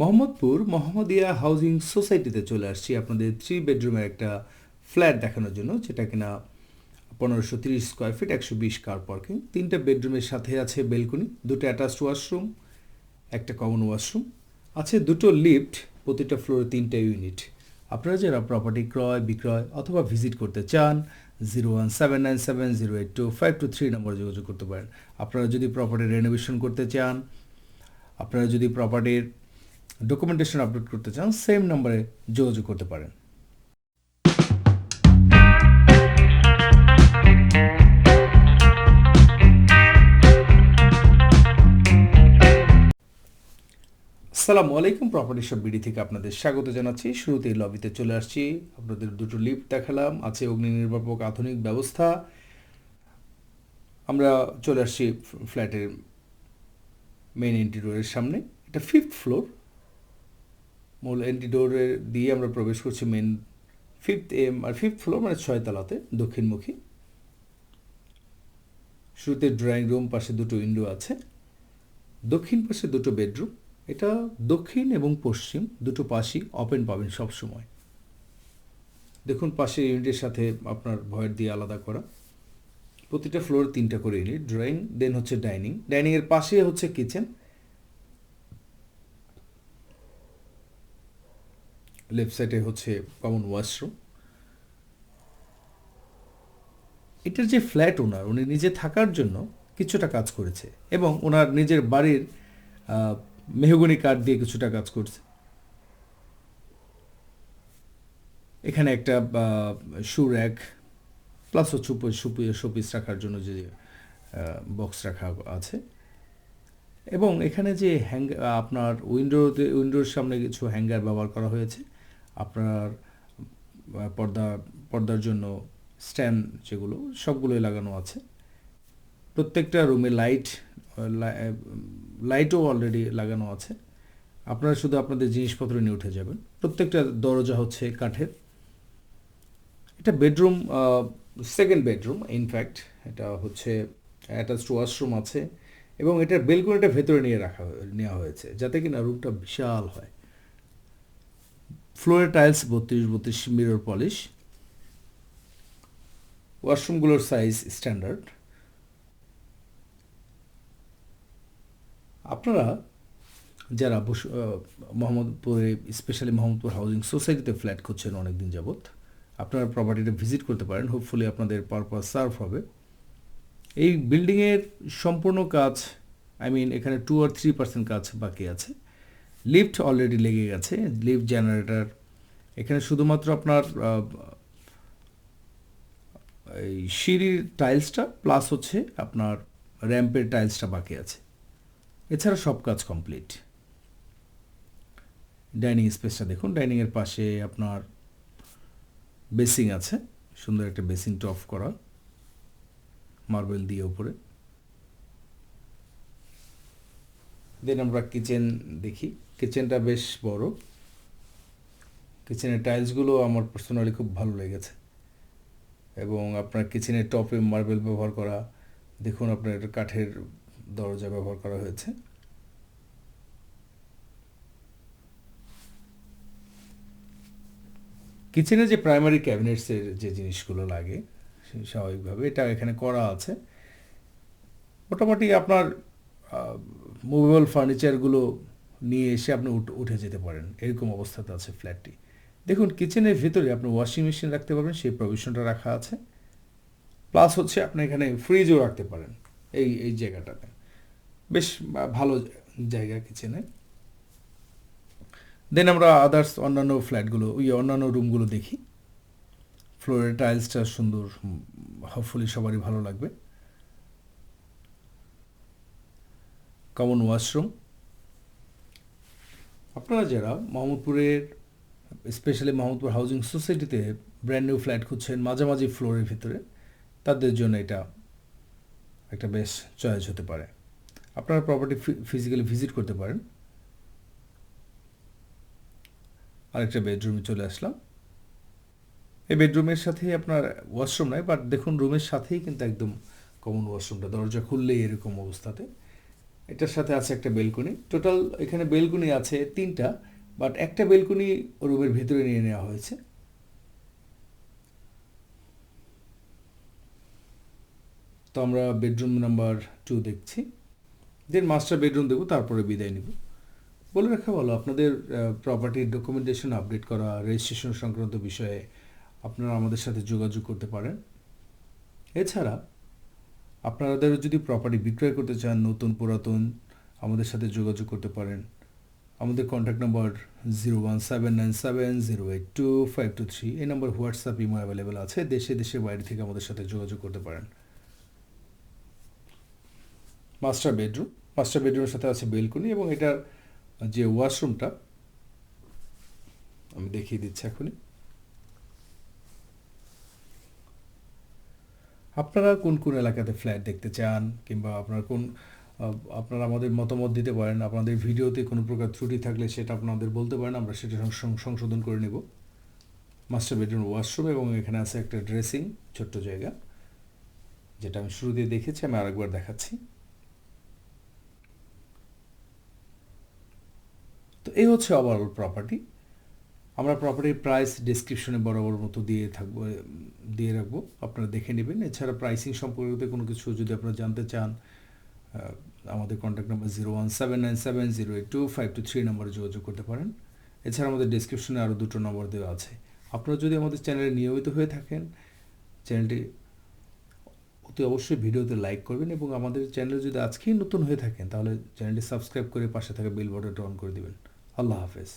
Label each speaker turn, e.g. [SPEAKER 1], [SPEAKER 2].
[SPEAKER 1] Mohammadpur Mohammadia housing সোসাইটিতে চলে আসছি আপনাদের থ্রি বেডরুমের একটা ফ্ল্যাট দেখানোর জন্য, যেটা কিনা পনেরোশো তিরিশ স্কোয়ার ফিট একশো বিশ কার পার্কিং তিনটা বেডরুমের সাথে আছে বেলকনি দুটো অ্যাটাচড ওয়াশরুম একটা কমন ওয়াশরুম আছে দুটো লিফট প্রতিটা ফ্লোরে তিনটা ইউনিট আপনারা যারা প্রপার্টি ক্রয়, বিক্রয় অথবা ভিজিট করতে চান zero one seven nine seven zero eight two five two three নম্বরে যোগাযোগ করতে পারেন। আপনারা যদি প্রপার্টি রেনোভেশন করতে চান, আপনারা যদি প্রপার্টির ডকুমেন্টেশন আপলোড করতে চান সেম নম্বরে যোগাযোগ করতে পারেন। আসসালামু আলাইকুম প্রপার্টি সব বিডি থেকে আপনাদের স্বাগত জানাচ্ছি। শুরুতেই লবিতে চলে আসছি। আপনাদের দুটো লিফট দেখালাম, আছে অগ্নি নির্বাপক আধুনিক ব্যবস্থা। আমরা চলে আসছি ফ্ল্যাটের মেইন এন্ট্রি সামনে। এটা ফিফথ ফ্লোর মূল এন্ট্রি ডোরের দিয়ে আমরা প্রবেশ করছি main fifth um or fifth floor মানে ছয়তলাতে দক্ষিণমুখী। শুরুতে ড্রয়িং রুম পাশে দুটো উইন্ডো আছে। দক্ষিণ পাশে দুটো বেডরুম এটা দক্ষিণ এবং পশ্চিম, দুটো পাশই ওপেন পাবেন সব সময় দেখুন, পাশের ইউনিটের সাথে আপনার ভয়ের দিয়ে আলাদা করা। প্রতিটা ফ্লোর তিনটা করে ইউনিট ড্রয়িং দেন হচ্ছে ডাইনিং ডাইনিংয়ের পাশে হচ্ছে কিচেন লেফট সাইডে হচ্ছে কমন ওয়াশরুম এটার যে ফ্ল্যাট ওনার, উনি নিজে থাকার জন্য কিছুটা কাজ করেছে এবং ওনার নিজের বাড়ির মেহগনি কাঠ দিয়ে কিছুটা কাজ করছে। এখানে একটা শু র্যাক প্লাস হচ্ছে শোপিস রাখার জন্য যে বক্স রাখা আছে। এবং এখানে যে হ্যাং আপনার উইন্ডোতে উইন্ডোর সামনে কিছু হ্যাঙ্গার ব্যবহার করা হয়েছে। আপনার পর্দা, পর্দার জন্য স্ট্যান্ড যেগুলো, সবগুলোই লাগানো আছে। প্রত্যেকটা রুমে লাইট লাইটও অলরেডি লাগানো আছে। আপনারা শুধু আপনাদের জিনিসপত্র নিয়ে উঠে যাবেন। প্রত্যেকটা দরজা হচ্ছে কাঠের। এটা বেডরুম সেকেন্ড বেডরুম ইনফ্যাক্ট এটা হচ্ছে অ্যাটাচড ওয়াশরুম আছে এবং এটার বেলকনিটা ভেতরে নিয়ে রাখা, নেওয়া হয়েছে, যাতে কিনা রুমটা বিশাল হয়। ফ্লোরের টাইলস, বত্রিশ বত্রিশ মিরর পলিশ। ওয়াশরুমগুলোর সাইজ স্ট্যান্ডার্ড। আপনারা যারা মোহাম্মদপুরে, স্পেশালি মোহাম্মদপুর হাউজিং সোসাইটিতে ফ্ল্যাট করছেন অনেক দিন যাবৎ, আপনারা প্রপার্টিটা ভিজিট করতে পারেন। হোপফুলি আপনাদের পারপাস সার্ভ হবে। এই বিল্ডিংয়ের সম্পূর্ণ কাজ, আই মিন এখানে টু আর থ্রি পার্সেন্ট কাজ বাকি আছে। লিফট অলরেডি লেগে গেছে, লিফট জেনারেটর এখানে শুধুমাত্র আপনার এই সিঁড়ির টাইলসটা প্লাস হচ্ছে আপনার র্যাম্পের টাইলসটা বাকি আছে। এছাড়া সব কাজ কমপ্লিট ডাইনিং স্পেসটা দেখুন ডাইনিংয়ের পাশে আপনার বেসিং আছে। সুন্দর একটা বেসিং টপ করা। মার্বেল দিয়ে উপরে। দেন আমরা কিচেন দেখি। কিচেনটা বেশ বড়। কিচেনের টাইলসগুলো আমার পার্সোনালি খুব ভালো লেগেছে। এবং আপনার কিচেনের টপে মার্বেল ব্যবহার করা, দেখুন আপনার কাঠের দরজা ব্যবহার করা হয়েছে। কিচেনে যে প্রাইমারি ক্যাবিনেটসের যে জিনিসগুলো লাগে স্বাভাবিকভাবে এটা এখানে করা আছে। মোটামুটি আপনার মুভেবল ফার্নিচারগুলো নিয়ে এসে আপনি উঠ- যেতে পারেন। এরকম অবস্থাতে আছে ফ্ল্যাটটি। দেখুন, কিচেনের ভিতরে আপনি ওয়াশিং মেশিন রাখতে পারবেন, সেই প্রভিশনটা রাখা আছে। প্লাস হচ্ছে আপনি এখানে ফ্রিজও রাখতে পারেন, এই এই জায়গাটাতে। বেশ ভালো জায়গা কিচেনে। দেন আমরা আদার্স অন্যান্য ফ্ল্যাটগুলো, ওই অন্যান্য রুমগুলো দেখি। ফ্লোরের টাইলসটা সুন্দর হোপফুলি সবারই ভালো লাগবে। কমন ওয়াশরুম আপনারা যারা মোহাম্মদপুরের স্পেশালি মোহাম্মদপুর হাউজিং সোসাইটিতে ব্র্যান্ড নিউ ফ্ল্যাট খুঁজছেন মাঝামাঝি ফ্লোরের ভিতরে, তাদের জন্য এটা একটা বেশ চয়েস হতে পারে। আপনারা প্রপার্টি ফিজিক্যালি ভিজিট করতে পারেন। আরেকটা বেডরুমে চলে আসলাম। এই বেডরুমের সাথেই আপনার ওয়াশরুম নয় বাট দেখুন রুমের সাথেই কিন্তু একদম কমন ওয়াশরুমটা দরজা খুললেই এরকম অবস্থাতে। এটার সাথে আছে একটা বেলকনি। টোটাল এখানে বেলকনি আছে তিনটা বাট একটা বেলকনি রুমের ভেতরে নিয়ে নেওয়া হয়েছে। তো আমরা বেডরুম নাম্বার টু দেখছি। দেন মাস্টার বেডরুম দেবো, তারপরে বিদায় নিব। বলে রাখা ভালো, আপনাদের প্রপার্টির ডকুমেন্টেশন আপডেট করা রেজিস্ট্রেশন সংক্রান্ত বিষয়ে আপনারা আমাদের সাথে যোগাযোগ করতে পারেন। এছাড়া আপনাদের যদি প্রপার্টি বিক্রয় করতে চান, নতুন, পুরাতন, আমাদের সাথে যোগাযোগ করতে পারেন। আমাদের contact number zero one seven nine seven zero eight two five two three এই নাম্বার হোয়াটসঅ্যাপ ইমো অ্যাভেলেবেল আছে। দেশে দেশের বাইরে থেকে আমাদের সাথে যোগাযোগ করতে পারেন। মাস্টার বেডরুম মাস্টার বেডরুমের সাথে আছে বেলকনি এবং এটার যে ওয়াশরুমটা আমি দেখিয়ে দিচ্ছি এখনই। আপনারা কোন কোন এলাকাতে ফ্ল্যাট দেখতে চান? কিংবা আপনার কোন আপনারা আমাদের মতামত দিতে পারেন, আপনাদের ভিডিওতে কোনো প্রকার ত্রুটি থাকলে সেটা আপনাদের বলতে পারেন, আমরা সেটা সংশোধন করে নেব। মাস্টার বেডরুম ওয়াশরুম এবং এখানে আছে একটা ড্রেসিং, ছোট্ট জায়গা, যেটা আমি শুরু দিয়ে দেখেছি, আমি আরেকবার দেখাচ্ছি। তো এই হচ্ছে ওভারঅল প্রপার্টি আমরা প্রপার্টির প্রাইস ডিসক্রিপশনে বরাবর মতো দিয়ে থাকব, দিয়ে রাখব। আপনারা দেখে নেবেন। এছাড়া প্রাইসিং সম্পর্কে কোনো কিছু যদি আপনারা জানতে চান আমাদের contact number zero one seven nine seven zero eight two five two three নম্বরে যোগাযোগ করতে পারেন। এছাড়া আমাদের ডিসক্রিপশনে আরও দুটো নম্বর দেওয়া আছে। আপনারা যদি আমাদের চ্যানেলে নিয়মিত হয়ে থাকেন চ্যানেলটি অতি অবশ্যই ভিডিওতে লাইক করবেন এবং আমাদের চ্যানেল যদি আজকেই নতুন হয়ে থাকেন, তাহলে চ্যানেলটি সাবস্ক্রাইব করে পাশে থাকা বেল বাটনটা অন করে দেবেন। আল্লাহ হাফেজ।